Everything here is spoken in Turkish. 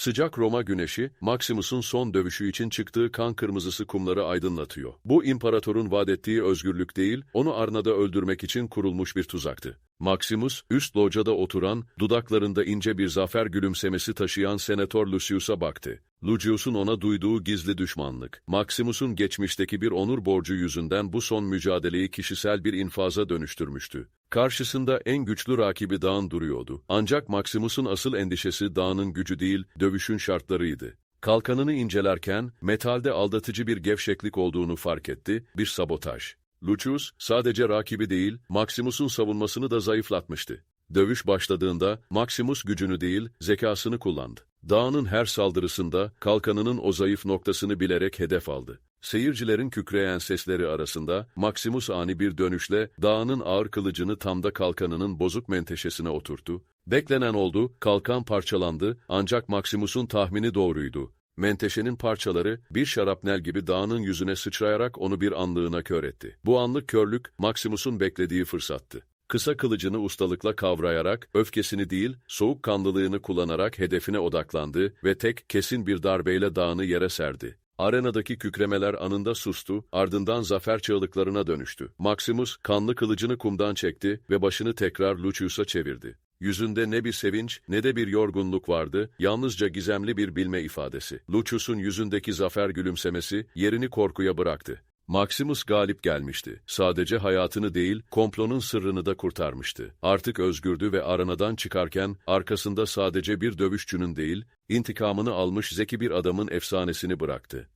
Sıcak Roma güneşi, Maximus'un son dövüşü için çıktığı kan kırmızısı kumları aydınlatıyor. Bu imparatorun vaat ettiği özgürlük değil, onu Arna'da öldürmek için kurulmuş bir tuzaktı. Maximus, üst locada oturan, dudaklarında ince bir zafer gülümsemesi taşıyan Senatör Lucius'a baktı. Lucius'un ona duyduğu gizli düşmanlık, Maximus'un geçmişteki bir onur borcu yüzünden bu son mücadeleyi kişisel bir infaza dönüştürmüştü. Karşısında en güçlü rakibi Dağ'ın duruyordu. Ancak Maximus'un asıl endişesi Dağ'ın gücü değil, dövüşün şartlarıydı. Kalkanını incelerken, metalde aldatıcı bir gevşeklik olduğunu fark etti, bir sabotaj. Lucius, sadece rakibi değil, Maximus'un savunmasını da zayıflatmıştı. Dövüş başladığında, Maximus gücünü değil, zekasını kullandı. Dağ'ın her saldırısında, kalkanının o zayıf noktasını bilerek hedef aldı. Seyircilerin kükreyen sesleri arasında, Maximus ani bir dönüşle, Dağ'ın ağır kılıcını tam da kalkanının bozuk menteşesine oturttu. Beklenen oldu, kalkan parçalandı, ancak Maximus'un tahmini doğruydu. Menteşenin parçaları bir şarapnel gibi dağının yüzüne sıçrayarak onu bir anlığına kör etti. Bu anlık körlük Maximus'un beklediği fırsattı. Kısa kılıcını ustalıkla kavrayarak, öfkesini değil, soğukkanlılığını kullanarak hedefine odaklandı ve tek, kesin bir darbeyle dağını yere serdi. Arenadaki kükremeler anında sustu, ardından zafer çığlıklarına dönüştü. Maximus, kanlı kılıcını kumdan çekti ve başını tekrar Lucius'a çevirdi. Yüzünde ne bir sevinç ne de bir yorgunluk vardı, yalnızca gizemli bir bilme ifadesi. Lucius'un yüzündeki zafer gülümsemesi yerini korkuya bıraktı. Maximus galip gelmişti. Sadece hayatını değil, komplonun sırrını da kurtarmıştı. Artık özgürdü ve aranadan çıkarken arkasında sadece bir dövüşçünün değil, intikamını almış zeki bir adamın efsanesini bıraktı.